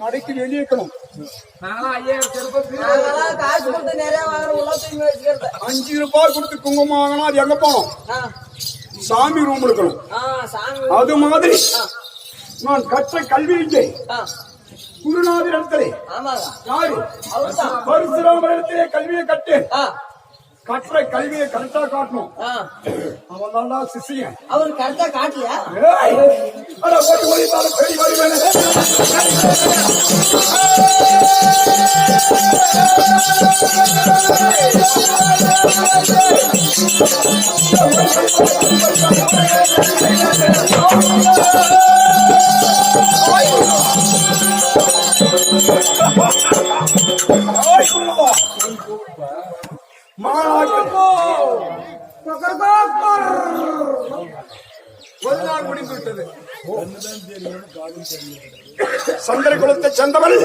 கடைக்கு வெளியே இருக்கணும். அஞ்சு ரூபாய் கொடுத்து குங்குமம் வாங்கினா அது எங்க போகணும்? ஆ, சாமி ரூம் இருக்கணும். ஆ, சாமி அது மாதிரி நான் கற்ற கல்வி ஆ, குருநாதர் இடத்திலே யாரு? பரசுராமர் இடத்திலே கல்வியை கட்டு கற்ற கல்வியை கரெக்டா காட்டணும் ஆ. அவன் தான்டா சிஷியன் அவரு கரெக்டா காட்டலையா ஏய், அட ஓடி ஓடி தான பெரிய வருவேன் ஒரு நாள் முடிந்து விட்டது சந்திர குலத்தை சேர்ந்தவள்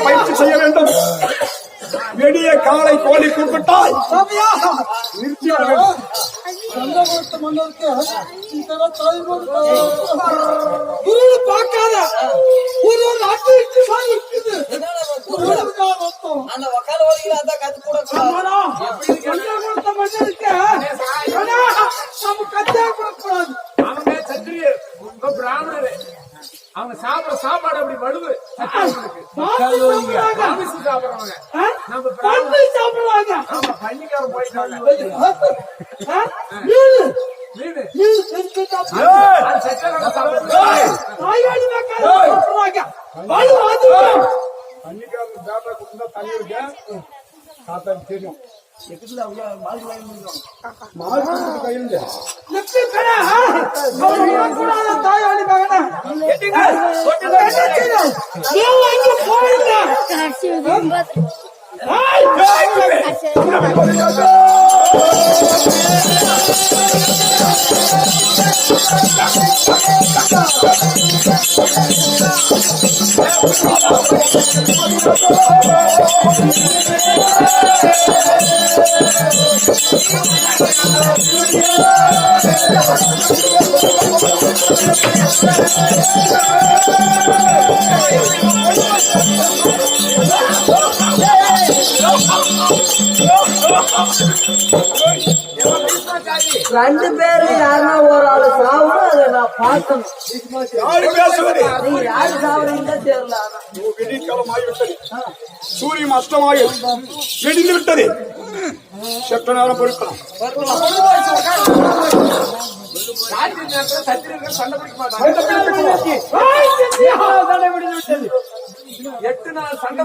பயிற்சி செய்ய வேண்டும். வெடிய காலை கோழி கூப்பிட்டால் அவங்க சத்திரிய. உங்க பிராமணரு. அவங்க சாப்பிடுற சாப்பாடு அப்படி வலுவு. மாமிசம் சாப்பிடுறவங்க நம்ம பிராமணர் ஆமா பள்ளிக்காரன் போயிட்டாங்க மீன் அது செத்தவங்க சாப்பிடுறாங்க தண்ணிக்காரன் பேட்டா கொடுத்தா தண்ணி இருக்க தாத்தாக்கு தெரியும் மாடு கொடுத்து கையில் இல்லை. ரெண்டு பேரு யாருன்னா ஒரு ஆளு சாவணும் அதை நான் பார்க்கணும். யாரு சாவறீங்கன்னு தெரியல சூரியன் அஸ்தமாகி வெடிந்து விட்டது செத்த நேரம் பொறுக்கலாம். எட்டு நாள் சண்டை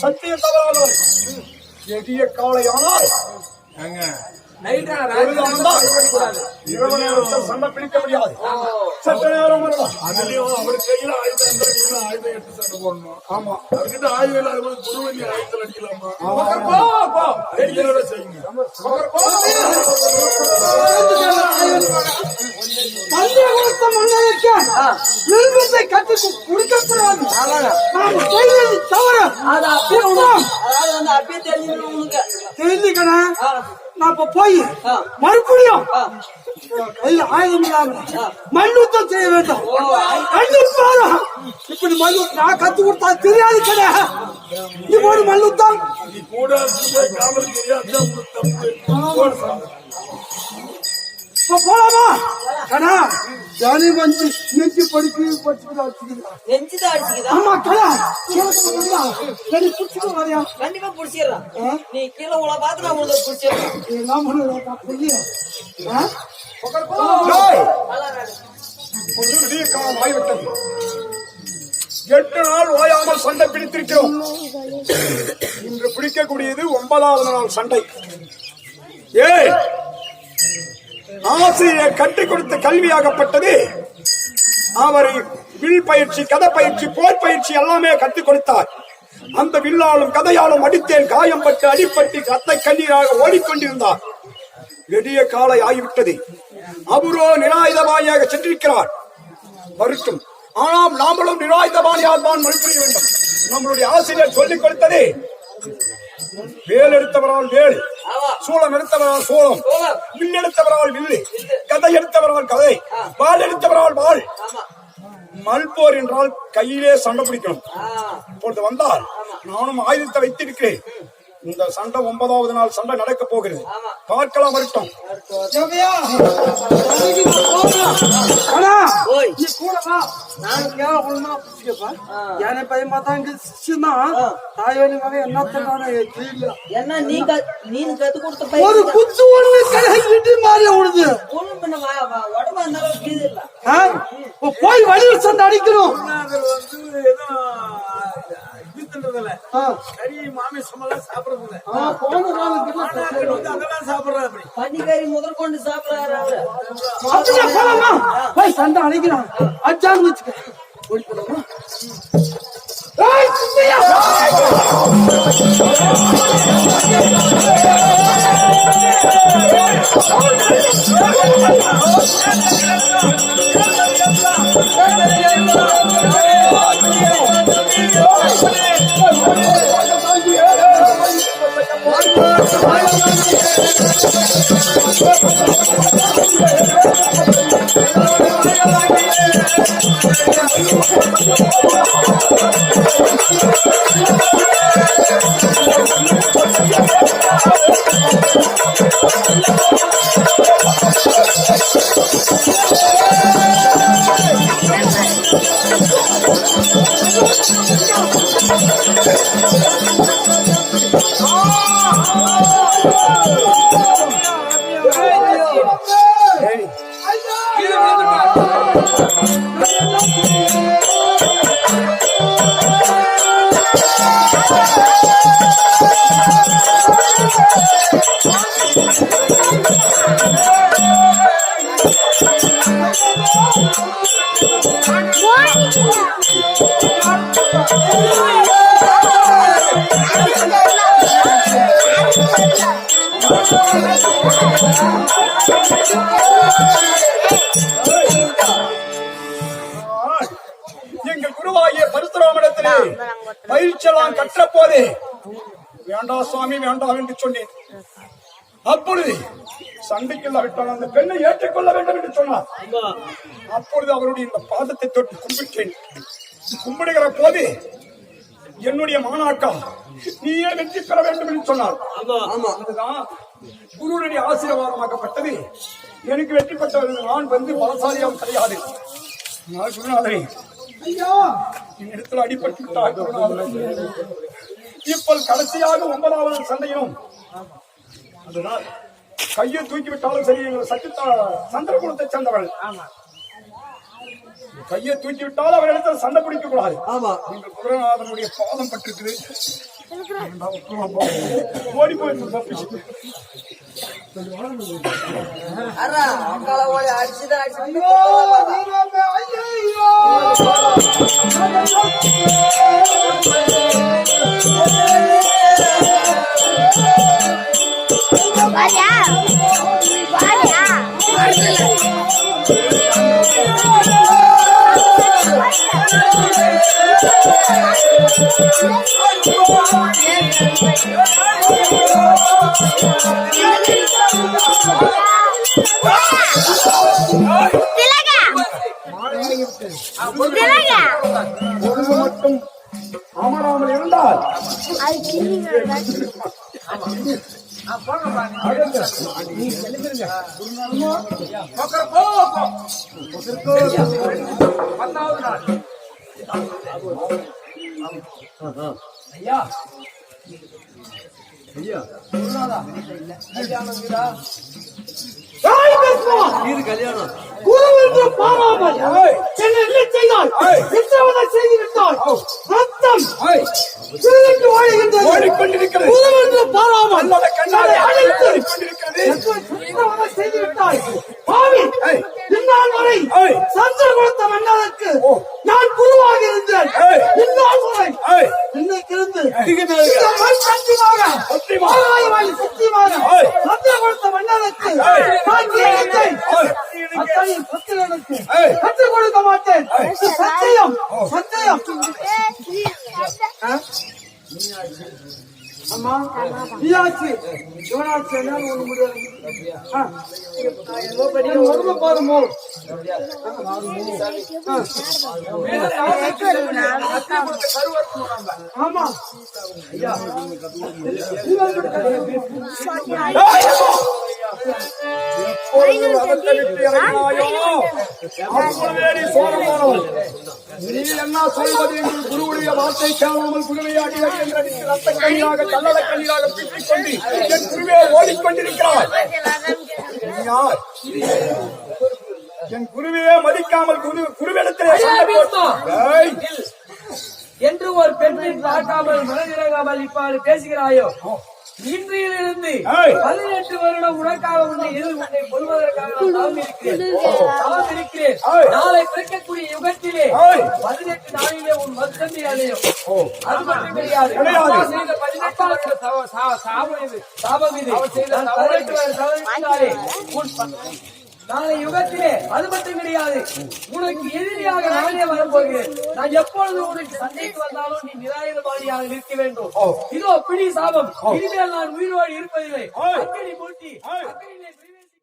சத்திய தவறானவர் எடிய காளையானால் சண்டை பிடிக்க முடியாது. சற்று நேரம் அதுலயும் அவர் கையில ஆயுதம் ஆயுதம் எடுத்து சண்டை போடணும். ஆமா. அவர்கிட்ட ஆயுதம் இல்லாத போது குருவல்லி ஆயுதத்தில் அடிக்கலாமா? போ போ. அடிக்கிறத செய்யுங்க. போ. கல்வி கொடுத்த மன்னனுக்கு விரும்பத்தை கற்றுக் கொடுக்கக்கூடாது நாம் செய்தது தவறு. அது அப்படியே உனக்கு அதாவது வந்து அப்படியே தெரிஞ்சிடும் உனக்கு. தெரிஞ்சுக்கணா? ஆ, நான் இப்ப போய். மறுபடியும். கையில் ஆயுதம் இல்லாம மல்யுத்தம் செய்ய வேண்டும். கண்டிப்பாக இப்படி மல்லு நான் கத்து கொடுத்தா தெரியாது கடை. நீ போடு. போலாமா? கடா ஜானி வந்து நெஞ்சு படிக்க படிச்சுக்கிட்டு வச்சுக்கிறேன் நெஞ்சுதான் அடிச்சுக்குதா ஆமா கடா சரி பிடிச்சிட்டு வரையா கண்டிப்பா புடிச்சிடுறான் நீ கீழே உங்களை பார்த்து நான் உங்களுக்கு புடிச்சிடுறேன் என்ன பண்ணுறா எட்டு நாள் ஓயாமல் சண்டை பிடித்திருக்கிறோம். இன்று பிடிக்கக்கூடியது ஒன்பதாவது நாள் சண்டை. ஏய் ஆசிரியர் கற்றுக் கொடுத்த கல்வியாகப்பட்டது. அவரை வில் பயிற்சி கதை பயிற்சி போர் பயிற்சி எல்லாமே கற்றுக் கொடுத்தார். அந்த வில்லாலும் கதையாலும் அடித்தேன் காயம் பட்டு அடிப்பட்டு ரத்த கண்ணீராக ஓடிக்கொண்டிருந்தார். வெடிய காலை ஆகிவிட்டது. அவரோ நிராயுதபாணியாக சென்றிருக்கிறார். வருஷம் ஆனால் நாமளும் நிராயுதபாணியாக தான் மறுபுரிய வேண்டும். நம்மளுடைய ஆசிரியர் சொல்லிக் கொடுத்ததே. வேல் எடுத்தவரால் வேல் சூளம் எடுத்தவரால் சூளம். வில் எடுத்தவரால் வில்லு கதை எடுத்தவரால் கதை வாள் எடுத்தவரால் வாள் மல்போர் என்றால் கையிலே சண்டை பிடிக்கணும். இப்பொழுது வந்தால் நானும் ஆயுதத்தை வைத்திருக்கிறேன். இந்த சண்டை ஒன்பதாவது நாள் சண்டை நடக்க போகிறது. பார்க்கலாம் வரட்டும். யானை பையன் பார்த்தா இங்க சின்னா தாயோனி மகன் என்ன தெரியல. என்ன நீ க- நீ கத்து கொடுத்த ஒரு குத்து ஒண்ணு கலகிட்டு மாறி ஓடுது. ஒண்ணும் பண்ண உடம்பு போய் வழியில் சண்டை அடிக்கணும். வந்து. கறி மாமிசம் எல்லாம் சாப்பிடறது அதெல்லாம் சாப்பிடுறாரு அப்படி பன்னிக்கறி முதற்கொண்டு சாப்பிடுறாரு அவரு அப்படியே போலாமா போய் சண்டை அடிக்கிறான் அச்சான்னு வச்சுக்க ஓடி போலாமா சுப்பையா! ஏய், கீழே எங்கள் குருவாகிய பரசுராமனிடத்திலே பயிற்சியெல்லாம் கற்ற போதே வேண்டாம் சுவாமி வேண்டாம் என்று சொன்னேன். அப்பொழுது சண்டைக்குள்ள விட்டால் அந்த பெண்ணை ஏற்றுக்கொள்ள வேண்டும் என்று சொன்னார். அப்பொழுது அவருடைய இந்த பாதத்தை தொட்டு கும்பிட்டேன். கும்பிடுகிற போது என்னுடைய மாணாக்கா நீயே வெற்றி பெற வேண்டும் என்று சொன்னார். ஆமா. அதுதான் குருவுடைய ஆசீர்வாதமாக்கப்பட்டது. எனக்கு வெற்றி பெற்றவர்கள் நான் வந்து பலசாலியாம் கிடையாது. நான் குருநாதரே ஐயா இடத்துல அடிபட்டு விட்டார் குருநாதரே. இப்போ கடைசியாக ஒன்பதாவது சண்டையிலும் அதனால் கையை தூக்கி விட்டாலும் சரி எங்கள் சத்தித்த சந்திரகுலத்தை சேர்ந்தவள் கையை தூக்கி விட்டாலும் அவரிடத்தில் சண்டை பிடிக்க கூடாது ஆமா. எங்கள் குருநாதனுடைய பாதம் பட்டிருக்குது ஓடி போயிட்டு தப்பிச்சு அரா ஒன்று மட்டும் அமராமல் இருந்தால் பத்தாவது நாள் தாய் பேசுவான். குரு என்று பாராமல் என்னை என்ன செய்தால் சித்திரவதை செய்து ரத்தம் ஓடுகின்றது ஓடிக்கொண்டிருக்கிறது குரு பாராமல் கண்ணோட வேதத்தை ஏய். அத்தனை புத்திரனுக்கு. கற்றுக் கொடுக்க மாட்டேன் சத்தியம் சத்தியம் அம்மா நீயாச்சு இவனாச்சு என்னால ஒண்ணு முடியாது ஆ. நீ ஒருமை பாருமோ ஆமா எப்பொழுது ரதத்தை விட்டு இறங்கினாயோ அப்பொழுதே நீ சோழமானவன் நீ என்ன சொல்வது என்று குருவுடைய வார்த்தை கேளாமல் குருவையாடி என்ற நீ ரத்த கண்ணீராக கல்லட கண்ணீராக பிடித்துக் கொண்டு என் குருவே யார் என் குருவையே மதிக்காமல் குரு குருவிடத்திலே என்று ஒரு பெண்ணை பார்க்காமல் மனதிறங்காமல் இப்பாடு பேசுகிறாயோ? இன்றையிலிருந்து. பதினெட்டு வருடம் உனக்காக உன்னை எதிர் உன்னை கொள்வதற்காக நான் இருக்கிறேன். நாளை பிறக்கக்கூடிய யுகத்திலே. பதினெட்டு நாளிலே உன் மத்தந்தை அடையும். அது மட்டும் கிடையாது. பதினெட்டாவது சாபம் இது. சாபம் இது. உன் நாளை யுகத்திலே அது மட்டும் கிடையாது. உனக்கு எதிரியாக நானே வரப்போகிறேன். நான் எப்பொழுது உனக்கு சண்டைக்கு வந்தாலும் நீ நிராயுதபாணியாக நிற்க வேண்டும். இதோ பிடி சாபம். இனிமேல் நான் உயிரோடு இருப்பதில்லை. அக்கடி மூட்டி அக்கடியிலே பிரிவே-